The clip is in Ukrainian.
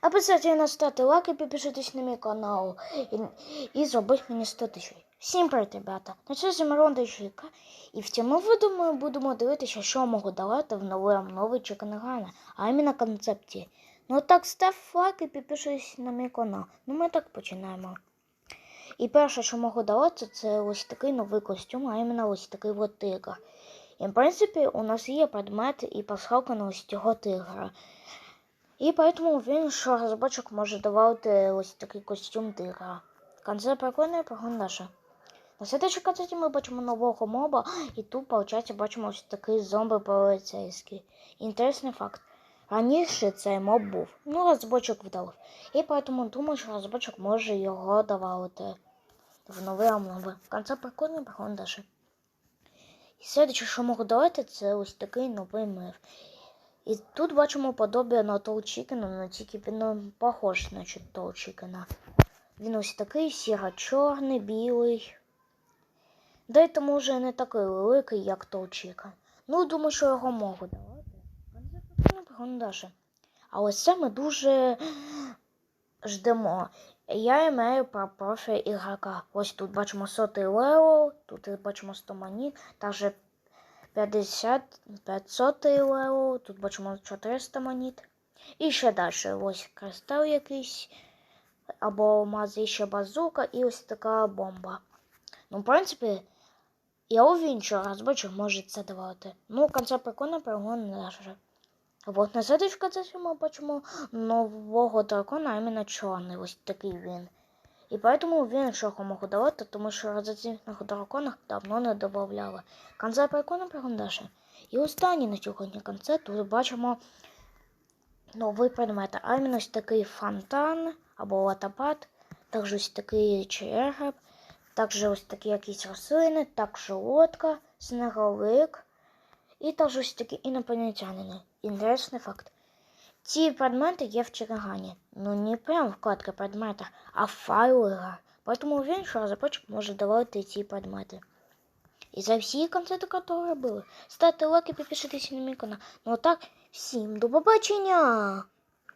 Обязательно ставте лайк і підпишитесь на мій канал. І, і зробіть мені 100 тисяч. Всім привіт, ребята! На це Мирон Дежика. І в цьому відео ми будемо дивитися, що можу давати в новий новий чеканагана, а іменно концепції. Ну так, став лайк і підпишись на мій канал. Ну ми так починаємо. І перше, що можу давати, це ось такий новий костюм, а іменно ось такий от тигр. І в принципі у нас є предмет і пасхалка на ось цього тигра. І поэтому він, що розробочок може давати ось такий костюм тигра. Концепт прикольний, прогон наша. На слідчій концерті ми бачимо нового моба, і тут, виходить, бачимо ось такий зомби поліцейський. Інтересний факт. Раніше цей моб був, ну розробочок вдав. І поэтому думаю, що розробочок може його давати в новий обнови. Концепт прикольний, прогон наша. І слідче, що можу давати, це ось такий новий мир. І тут бачимо подобія на Толчікена, але тільки він похож на Толчікена. Він ось такий сіро-чорний, білий. Да й тому вже не такий великий, як Толчікен. Ну, думаю, що його можу давати. А ось це ми дуже ждемо. Я маю про профіль ігрока. Ось тут бачимо сотий левел, тут бачимо 100 монет, також 50, 500 левел, тут бачимо 400 монет. І ще далі ось кристал якийсь, або алмаз, і ще базука, і ось така бомба. Ну, в принципі, я уверен, що розбочок може це давати. Ну, концепт прикольно, перегон даже. Вот на следующей концепції ми бачимо нового дракона, а іменно чорний, ось такий він. І поэтому уверен, можу давати, тому що розацінних драконах давно не додавали. Концепт прикольно пригодаше. І останній на сьогодні концепт тут бачимо новий предмет, а іменно ось такий фонтан або латопад, також ось такий череп, також ось такі якісь рослини, також лодка, снеговик і також ось такі інопланетянини. Інтересний факт. Ці предмети є в Черегані. Ну не прям вкладка предметів, а файлера. Поэтому уверен, что разработчик может давати эти предметы. І за всі концерти, які були. Ставте лайк і подпишитесь на мій канал. Ну а так, всім до побачення!